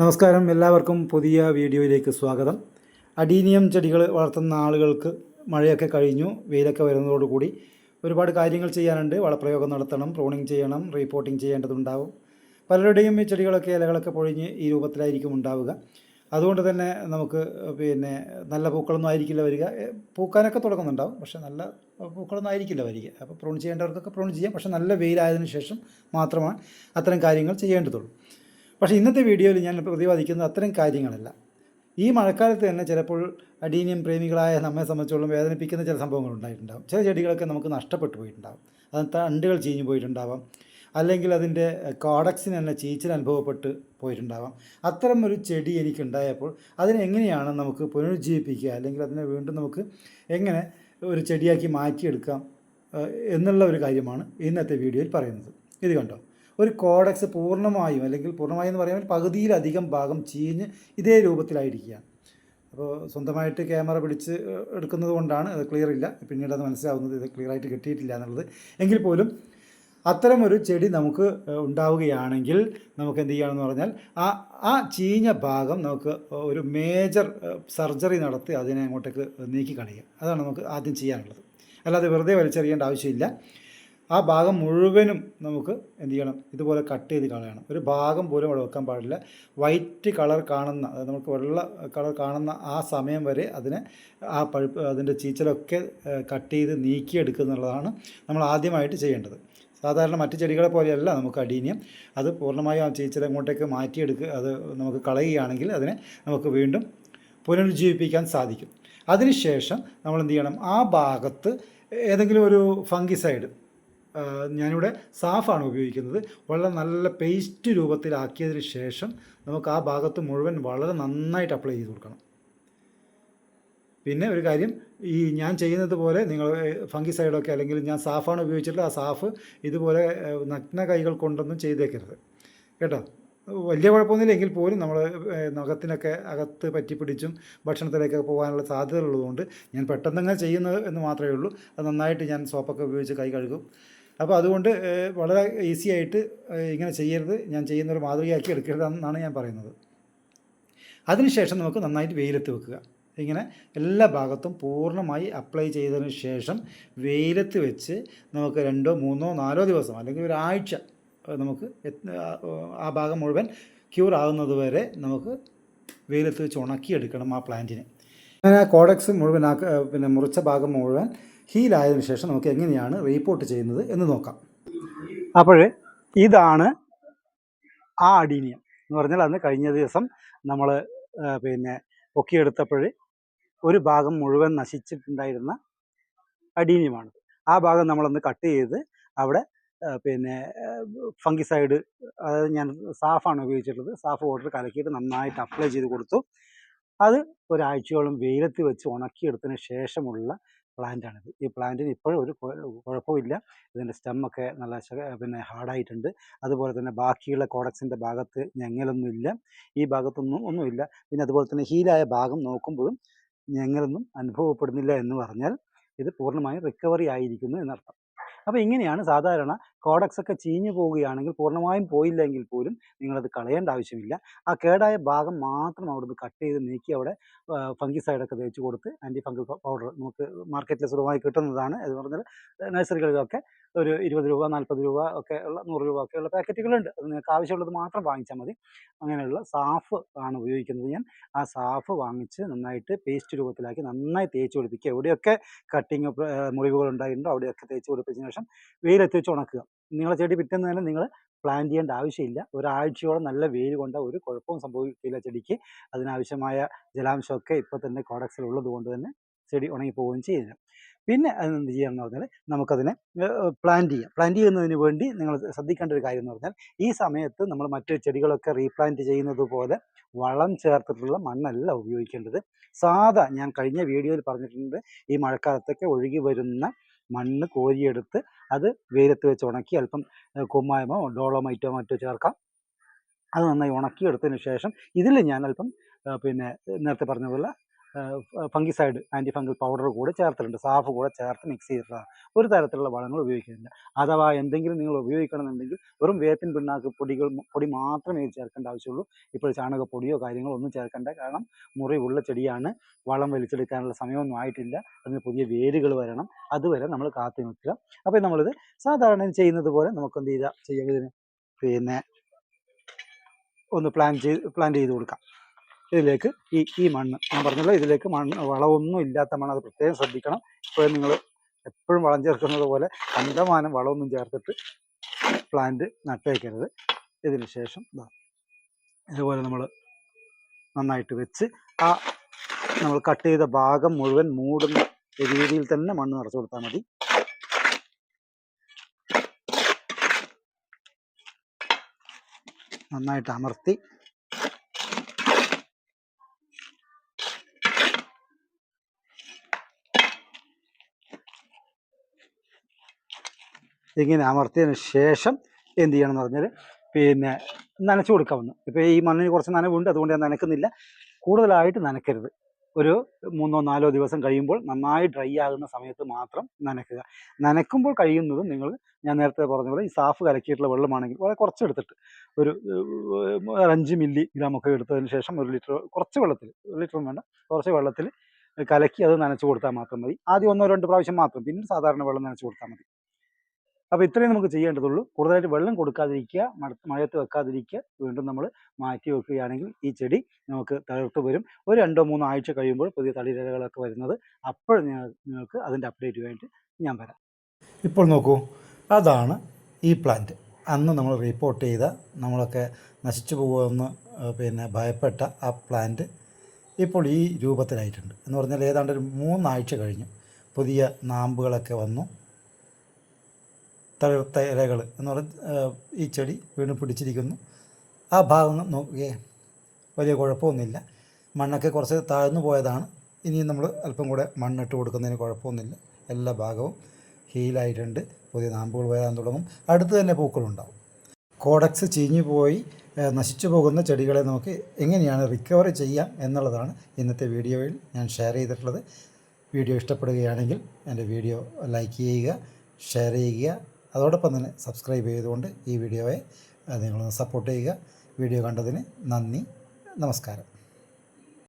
നമസ്കാരം. എല്ലാവർക്കും പുതിയ വീഡിയോയിലേക്ക് സ്വാഗതം. അഡീനിയം ചെടികൾ വളർത്തുന്ന ആളുകൾക്ക് മഴയൊക്കെ കഴിഞ്ഞു. വെയിലൊക്കെ വരുന്നതോടുകൂടി ഒരുപാട് കാര്യങ്ങൾ ചെയ്യാനുണ്ട്. വളപ്രയോഗം നടത്തണം പ്രൂണിങ് ചെയ്യണം റീപോർട്ടിംഗ് ചെയ്യേണ്ടതുണ്ടാവും. പലരുടെയും ഈ ചെടികളൊക്കെ ഇലകളൊക്കെ പൊഴിഞ്ഞ് ഈ രൂപത്തിലായിരിക്കും ഉണ്ടാവുക. അതുകൊണ്ട് തന്നെ നമുക്ക് പിന്നെ നല്ല പൂക്കളൊന്നും ആയിരിക്കില്ല വരിക. പൂക്കാനൊക്കെ തുടങ്ങുന്നുണ്ടാവും. പക്ഷേ നല്ല പൂക്കളൊന്നും ആയിരിക്കില്ല വരിക. അപ്പോൾ പ്രൂൺ ചെയ്യേണ്ടവർക്കൊക്കെ പ്രൂൺ ചെയ്യാം. പക്ഷേ നല്ല വെയിലായതിനു ശേഷം മാത്രമാണ് അത്തരം കാര്യങ്ങൾ ചെയ്യേണ്ടതുള്ളൂ. പക്ഷേ ഇന്നത്തെ വീഡിയോയിൽ ഞാൻ പ്രതിപാദിക്കുന്നത് അത്തരം കാര്യങ്ങളല്ല. ഈ മഴക്കാലത്ത് തന്നെ ചിലപ്പോൾ അഡീനിയം പ്രേമികളായ നമ്മെ സംബന്ധിച്ചോളം വേദനിപ്പിക്കുന്ന ചില സംഭവങ്ങൾ ഉണ്ടായിട്ടുണ്ടാകും ചില ചെടികളൊക്കെ നമുക്ക് നഷ്ടപ്പെട്ടു പോയിട്ടുണ്ടാകും അത് തണ്ടുകൾ ചീഞ്ഞു പോയിട്ടുണ്ടാവാം. അല്ലെങ്കിൽ അതിന്റെ കോഡക്സിന് തന്നെ ചീച്ചൽ അനുഭവപ്പെട്ട് പോയിട്ടുണ്ടാവാം. അത്തരം ഒരു ചെടി എനിക്കുണ്ടായപ്പോൾ അതിനെ എങ്ങനെയാണ് നമുക്ക് പുനരുജ്ജീവിപ്പിക്കുക? അല്ലെങ്കിൽ അതിനെ വീണ്ടും നമുക്ക് എങ്ങനെ ഒരു ചെടിയാക്കി മാറ്റിയെടുക്കാം? എന്നുള്ള ഒരു കാര്യമാണ് ഇന്നത്തെ വീഡിയോയിൽ പറയുന്നത്. ഇത് കണ്ടോ? ഒരു കോഡക്സ് പൂർണമായും അല്ലെങ്കിൽ പൂർണമായും എന്ന് പറയുമ്പോൾ പകുതിയിലധികം ഭാഗം ചീഞ്ഞ് ഇതേ രൂപത്തിലായിരിക്കുകയാണ്. അപ്പോൾ സ്വന്തമായിട്ട് ക്യാമറ പിടിച്ച് എടുക്കുന്നത് കൊണ്ടാണ് അത് ക്ലിയർ ഇല്ല. പിന്നീട് അത് മനസ്സിലാവുന്നത് ഇത് ക്ലിയർ ആയിട്ട് കിട്ടിയിട്ടില്ല എന്നുള്ളത്. എങ്കിൽ പോലും അത്തരം ഒരു ചെടി നമുക്ക് ഉണ്ടാവുകയാണെങ്കിൽ നമുക്ക് എന്ത് ചെയ്യണമെന്ന് പറഞ്ഞാൽ ആ ആ ചീഞ്ഞ ഭാഗം നമുക്ക് ഒരു മേജർ സർജറി നടത്തി അതിനെ അങ്ങോട്ടേക്ക് നീക്കി കളയുക അതാണ് നമുക്ക് ആദ്യം ചെയ്യാനുള്ളത്. അല്ലാതെ വെറുതെ വലിച്ചെറിയേണ്ട ആവശ്യമില്ല. ആ ഭാഗം മുഴുവനും നമുക്ക് എന്ത് ചെയ്യണം? ഇതുപോലെ കട്ട് ചെയ്ത് കളയണം. ഒരു ഭാഗം പോലും അവിടെ വെക്കാൻ പാടില്ല. വൈറ്റ് കളർ കാണുന്ന അതായത് നമുക്ക് വെള്ള കളർ കാണുന്ന ആ സമയം വരെ അതിനെ ആ പഴുപ്പ് അതിന്റെ ചീച്ചലൊക്കെ കട്ട് ചെയ്ത് നീക്കിയെടുക്കുക എന്നുള്ളതാണ് നമ്മൾ ആദ്യമായിട്ട് ചെയ്യേണ്ടത്. സാധാരണ മറ്റ് ചെടികളെ പോലെയല്ല നമുക്ക് അടീനിയം. അത് പൂർണമായും ആ ചീച്ചൽ അങ്ങോട്ടേക്ക് മാറ്റിയെടുക്കുക അത് നമുക്ക് കളയുകയാണെങ്കിൽ അതിനെ നമുക്ക് വീണ്ടും പുനരുജ്ജീവിപ്പിക്കാൻ സാധിക്കും. അതിനുശേഷം നമ്മൾ എന്ത് ചെയ്യണം? ആ ഭാഗത്ത് ഏതെങ്കിലും ഒരു ഫംഗിസൈഡ് ഞാനിവിടെ സാഫാണ് ഉപയോഗിക്കുന്നത്. വളരെ നല്ല പേസ്റ്റ് രൂപത്തിലാക്കിയതിന് ശേഷം നമുക്ക് ആ ഭാഗത്ത് മുഴുവൻ വളരെ നന്നായിട്ട് അപ്ലൈ ചെയ്ത് കൊടുക്കണം. പിന്നെ ഒരു കാര്യം ഈ ഞാൻ ചെയ്യുന്നത് പോലെ നിങ്ങൾ ഫംഗിസൈഡൊക്കെ അല്ലെങ്കിൽ ഞാൻ സാഫാണ് ഉപയോഗിച്ചിട്ടുള്ളത് ആ സാഫ് ഇതുപോലെ നഗ്ന കൈകൾ കൊണ്ടൊന്നും ചെയ്തേക്കരുത്. കേട്ടോ? വലിയ കുഴപ്പമൊന്നുമില്ല. എങ്കിൽ പോലും നമ്മൾ നഖത്തിനൊക്കെ അകത്ത് പറ്റിപ്പിടിച്ചും ഭക്ഷണത്തിലേക്ക് പോകാനുള്ള സാധ്യതകളുള്ളതുകൊണ്ട് ഞാൻ പെട്ടെന്നങ്ങനെ ചെയ്യുന്നത് എന്ന് മാത്രമേ ഉള്ളൂ. അത് നന്നായിട്ട് ഞാൻ സോപ്പൊക്കെ ഉപയോഗിച്ച് കൈ കഴുകും. അപ്പോൾ അതുകൊണ്ട് വളരെ ഈസി ആയിട്ട് ഇങ്ങനെ ചെയ്യരുത്. ഞാൻ ചെയ്യുന്നൊരു മാതൃകയാക്കി എടുക്കരുതെന്നാണ് ഞാൻ പറയുന്നത്. അതിനുശേഷം നമുക്ക് നന്നായിട്ട് വെയിലത്ത് വെക്കുക. ഇങ്ങനെ എല്ലാ ഭാഗത്തും പൂർണമായി അപ്ലൈ ചെയ്തതിന് ശേഷം വെയിലത്ത് വെച്ച് നമുക്ക് രണ്ടോ മൂന്നോ നാലോ ദിവസം അല്ലെങ്കിൽ ഒരാഴ്ച നമുക്ക് ആ- ഭാഗം മുഴുവൻ ക്യൂർ ആകുന്നത് വരെ നമുക്ക് വെയിലത്ത് വെച്ച് ഉണക്കിയെടുക്കണം ആ പ്ലാന്റിനെ. അങ്ങനെ ആ കോഡക്സ് മുഴുവൻ പിന്നെ മുറിച്ച ഭാഗം മുഴുവൻ ഹീലായതിനു ശേഷം നമുക്ക് എങ്ങനെയാണ് റീപ്പോർട്ട് ചെയ്യുന്നത് എന്ന് നോക്കാം. അപ്പോൾ ഇതാണ് ആ അടീനിയം എന്ന് പറഞ്ഞാൽ അന്ന് കഴിഞ്ഞ ദിവസം നമ്മൾ പിന്നെ പൊക്കിയെടുത്തപ്പോൾ ഒരു ഭാഗം മുഴുവൻ നശിച്ചിട്ടുണ്ടായിരുന്ന അടീനിയമാണ് ആ ഭാഗം നമ്മളൊന്ന് കട്ട് ചെയ്ത് അവിടെ പിന്നെ ഫംഗിസൈഡ് അതായത് ഞാൻ സാഫാണ് ഉപയോഗിച്ചിട്ടുള്ളത്. സാഫ് വാട്ടർ കലക്കിയിട്ട് നന്നായിട്ട് അപ്ലൈ ചെയ്ത് കൊടുത്തു. അത് ഒരാഴ്ചയോളം വെയിലത്ത് വെച്ച് ഉണക്കിയെടുത്തതിന് ശേഷമുള്ള പ്ലാന്റാണിത് ഈ പ്ലാന്റിന് ഇപ്പോഴും ഒരു കുഴ- കുഴപ്പമില്ല. ഇതിന്റെ സ്റ്റെമ്മൊക്കെ നല്ല പിന്നെ ഹാർഡായിട്ടുണ്ട്. അതുപോലെ തന്നെ ബാക്കിയുള്ള കോഡക്സിന്റെ ഭാഗത്ത് ഞെങ്ങലൊന്നുമില്ല ഈ ഭാഗത്തൊന്നും ഒന്നുമില്ല പിന്നെ അതുപോലെ തന്നെ ഹീലായ ഭാഗം നോക്കുമ്പോഴും ഞെങ്ങലൊന്നും അനുഭവപ്പെടുന്നില്ല എന്ന് പറഞ്ഞാൽ ഇത് പൂർണമായും റിക്കവറി ആയിരിക്കുന്നു എന്നർത്ഥം. അപ്പോൾ ഇങ്ങനെയാണ് സാധാരണ കോഡക്സ് ഒക്കെ ചീഞ്ഞു പോവുകയാണെങ്കിൽ പൂർണമായും പോയില്ലെങ്കിൽ പോലും നിങ്ങളത് കളയേണ്ട ആവശ്യമില്ല. ആ കേടായ ഭാഗം മാത്രം അവിടുന്ന് കട്ട് ചെയ്ത് നീക്കി അവിടെ ഫംഗിസൈഡൊക്കെ തേച്ച് കൊടുത്ത് ആന്റി ഫംഗൽ പൗഡർ നമുക്ക് മാർക്കറ്റിൽ സുലഭമായി കിട്ടുന്നതാണ്. എന്ന് പറഞ്ഞാൽ നഴ്സറികളിലൊക്കെ ഒരു ഇരുപത് രൂപ നാൽപ്പത് രൂപ ഒക്കെ ഉള്ള നൂറ് രൂപ ഒക്കെ ഉള്ള പാക്കറ്റുകളുണ്ട്. അത് നിങ്ങൾക്ക് ആവശ്യമുള്ളത് മാത്രം വാങ്ങിച്ചാൽ മതി. അങ്ങനെയുള്ള സാഫ് ആണ് ഉപയോഗിക്കുന്നത് ഞാൻ. ആ സാഫ് വാങ്ങിച്ച് നന്നായിട്ട് പേസ്റ്റ് രൂപത്തിലാക്കി നന്നായി തേച്ച് പിടിപ്പിക്കുക. എവിടെയൊക്കെ കട്ടിങ് മുറിവുകൾ ഉണ്ടായിട്ടുണ്ടോ അവിടെയൊക്കെ തേച്ച് പിടിപ്പിച്ചതിന് ശേഷം വെയിലെത്തി വെച്ച് ഉണക്കുക. നിങ്ങളെ ചെടി പിറ്റുന്ന തന്നെ നിങ്ങൾ പ്ലാൻ ചെയ്യേണ്ട ആവശ്യമില്ല. ഒരാഴ്ചയോളം നല്ല വെയിൽ കൊണ്ട് ഒരു കുഴപ്പവും സംഭവിക്കില്ല ചെടിക്ക്. അതിനാവശ്യമായ ജലാംശമൊക്കെ ഇപ്പോൾ തന്നെ കോഡക്സിൽ ഉള്ളത് കൊണ്ട് തന്നെ ചെടി ഉണങ്ങിപ്പോവുകയും ചെയ്യുന്നില്ല പിന്നെ അതെന്ത് ചെയ്യാമെന്ന് പറഞ്ഞാൽ നമുക്കതിനെ പ്ലാൻ ചെയ്യാം. പ്ലാൻ ചെയ്യുന്നതിന് വേണ്ടി നിങ്ങൾ ശ്രദ്ധിക്കേണ്ട ഒരു കാര്യം എന്ന് പറഞ്ഞാൽ ഈ സമയത്ത് നമ്മൾ മറ്റ് ചെടികളൊക്കെ റീപ്ലാന്റ് ചെയ്യുന്നത് പോലെ വളം ചേർത്തിട്ടുള്ള മണ്ണല്ല ഉപയോഗിക്കേണ്ടത്. സാധാ ഞാൻ കഴിഞ്ഞ വീഡിയോയിൽ പറഞ്ഞിട്ടുണ്ട് ഈ മഴക്കാലത്തൊക്കെ ഒഴുകി വരുന്ന മണ്ണ് കോരിയെടുത്ത് അത് വെയിലത്ത് വെച്ച് ഉണക്കി അല്പം കുമ്മായമോ ഡോളോമൈറ്റോ മറ്റോ ചേർക്കാം. അത് നന്നായി ഉണക്കിയെടുത്തതിന് ശേഷം ഇതിൽ ഞാൻ അല്പം പിന്നെ നേരത്തെ പറഞ്ഞതുപോലെ പോലെ ഫംഗിസൈഡ് ആന്റി ഫംഗൽ പൗഡർ കൂടെ ചേർത്തിട്ടുണ്ട് സാഫ് കൂടെ ചേർത്ത് മിക്സ് ചെയ്തിട്ടാണ് ഒരു തരത്തിലുള്ള വളങ്ങൾ ഉപയോഗിക്കുന്നില്ല അഥവാ എന്തെങ്കിലും നിങ്ങൾ ഉപയോഗിക്കണമെന്നുണ്ടെങ്കിൽ വെറും വേപ്പിൻ പിണ്ണാക്ക് പൊടികൾ പൊടി മാത്രമേ ചേർക്കേണ്ട ആവശ്യമുള്ളൂ. ഇപ്പോൾ ചാണകപ്പൊടിയോ കാര്യങ്ങളോ ഒന്നും ചേർക്കേണ്ട. കാരണം മുറിവുള്ള ചെടിയാണ്. വളം വലിച്ചെടുക്കാനുള്ള സമയമൊന്നും ആയിട്ടില്ല. അതിന് പുതിയ വേരുകൾ വരണം. അതുവരെ നമ്മൾ കാത്തു നിൽക്കുക. അപ്പോൾ നമ്മളിത് സാധാരണ ചെയ്യുന്നത് പോലെ നമുക്ക് എന്ത് ചെയ്താൽ ചെയ്യാം. ഇതിന് പിന്നെ ഒന്ന് പ്ലാൻ ചെയ്ത് പ്ലാൻ ചെയ്ത് കൊടുക്കാം. ഇതിലേക്ക് ഈ ഈ മണ്ണ്. ഞാൻ പറഞ്ഞല്ലോ ഇതിലേക്ക് മണ്ണ് വളമൊന്നും ഇല്ലാത്ത മണ്ണ്. അത് പ്രത്യേകം ശ്രദ്ധിക്കണം. ഇപ്പോൾ നിങ്ങൾ എപ്പോഴും വളം ചേർക്കുന്നത് പോലെ കണ്ടമാനം വളമൊന്നും ചേർത്തിട്ട് പ്ലാന്റ് നട്ടേക്കരുത്. ഇതിന് ശേഷം ഇതുപോലെ നമ്മൾ നന്നായിട്ട് വെച്ച് ആ നമ്മൾ കട്ട് ചെയ്ത ഭാഗം മുഴുവൻ മൂടുന്ന രീതിയിൽ തന്നെ മണ്ണ് നിറച്ചു കൊടുത്താൽ മതി. നന്നായിട്ട് അമർത്തി ഇങ്ങനെ അമർത്തിയതിന് ശേഷം എന്ത് ചെയ്യണം എന്ന് പറഞ്ഞാൽ പിന്നെ നനച്ചു കൊടുക്കാവുന്നു ഇപ്പോൾ ഈ മണ്ണിന് കുറച്ച് നനവുണ്ട് അതുകൊണ്ട് ഞാൻ നനക്കുന്നില്ല. കൂടുതലായിട്ട് നനക്കരുത്. ഒരു മൂന്നോ നാലോ ദിവസം കഴിയുമ്പോൾ നന്നായി ഡ്രൈ ആകുന്ന സമയത്ത് മാത്രം നനക്കുക. നനക്കുമ്പോൾ കഴിയുന്നതും നിങ്ങൾ ഞാൻ നേരത്തെ പറഞ്ഞ പോലെ ഈ സാഫ് കലക്കിയിട്ടുള്ള വെള്ളമാണെങ്കിൽ വളരെ കുറച്ച് എടുത്തിട്ട് ഒരു അഞ്ച് മില്ലി ഗ്രാം ഒക്കെ എടുത്തതിന് ശേഷം ഒരു ലിറ്റർ കുറച്ച് വെള്ളത്തിൽ ഒരു ലിറ്ററും വേണ്ട കുറച്ച് വെള്ളത്തിൽ കലക്കി അത് നനച്ചു കൊടുത്താൽ മാത്രം മതി. ആദ്യം ഒന്നോ രണ്ട് പ്രാവശ്യം മാത്രം പിന്നെ സാധാരണ വെള്ളം നനച്ചു കൊടുത്താൽ മതി. അപ്പോൾ ഇത്രയും നമുക്ക് ചെയ്യേണ്ടതുള്ളൂ. കൂടുതലായിട്ട് വെള്ളം കൊടുക്കാതിരിക്കുക മഴ- മഴയത്ത് വെക്കാതിരിക്കുക. വീണ്ടും നമ്മൾ മാറ്റി വെക്കുകയാണെങ്കിൽ ഈ ചെടി നമുക്ക് തളിർത്ത് വരും. ഒരു രണ്ടോ മൂന്നോ ആഴ്ച കഴിയുമ്പോൾ പുതിയ തളിരകളൊക്കെ വരുന്നത് അപ്പോൾ നിങ്ങൾക്ക് അതിന്റെ അപ്ഡേറ്റുമായിട്ട് ഞാൻ വരാം. ഇപ്പോൾ നോക്കൂ അതാണ് ഈ പ്ലാന്റ്. അന്ന് നമ്മൾ റിപ്പോർട്ട് ചെയ്ത നമ്മളൊക്കെ നശിച്ചു പോകുമെന്ന് പിന്നെ ഭയപ്പെട്ട ആ പ്ലാന്റ് ഇപ്പോൾ ഈ രൂപത്തിലായിട്ടുണ്ട്. എന്ന് പറഞ്ഞാൽ ഏതാണ്ട് ഒരു മൂന്നാഴ്ച കഴിഞ്ഞു. പുതിയ നാമ്പുകളൊക്കെ വന്നു. തളിർത്ത ഇലകൾ എന്ന് പറഞ്ഞ ഈ ചെടി വീണ്ടും പിടിച്ചിരിക്കുന്നു. ആ ഭാഗം നോക്കുകയെ. വലിയ കുഴപ്പമൊന്നുമില്ല. മണ്ണൊക്കെ കുറച്ച് താഴ്ന്നു പോയതാണ്. ഇനിയും നമ്മൾ അല്പം കൂടെ മണ്ണിട്ട് കൊടുക്കുന്നതിന് കുഴപ്പമൊന്നുമില്ല. എല്ലാ ഭാഗവും ഹീലായിട്ടുണ്ട്. പുതിയ നാമ്പുകൾ വരാൻ തുടങ്ങും. അടുത്ത് തന്നെ പൂക്കളുണ്ടാവും. കോഡക്സ് ചീഞ്ഞു പോയി നശിച്ചു പോകുന്ന ചെടികളെ നമുക്ക് എങ്ങനെയാണ് റിക്കവർ ചെയ്യാം എന്നുള്ളതാണ് ഇന്നത്തെ വീഡിയോയിൽ ഞാൻ ഷെയർ ചെയ്തിട്ടുള്ളത്. വീഡിയോ ഇഷ്ടപ്പെടുകയാണെങ്കിൽ എന്റെ വീഡിയോ ലൈക്ക് ചെയ്യുക ഷെയർ ചെയ്യുക അതോടൊപ്പം തന്നെ സബ്സ്ക്രൈബ് ചെയ്തുകൊണ്ട് ഈ വീഡിയോയെ നിങ്ങളൊന്ന് സപ്പോർട്ട് ചെയ്യുക. വീഡിയോ കണ്ടതിന് നന്ദി. നമസ്കാരം.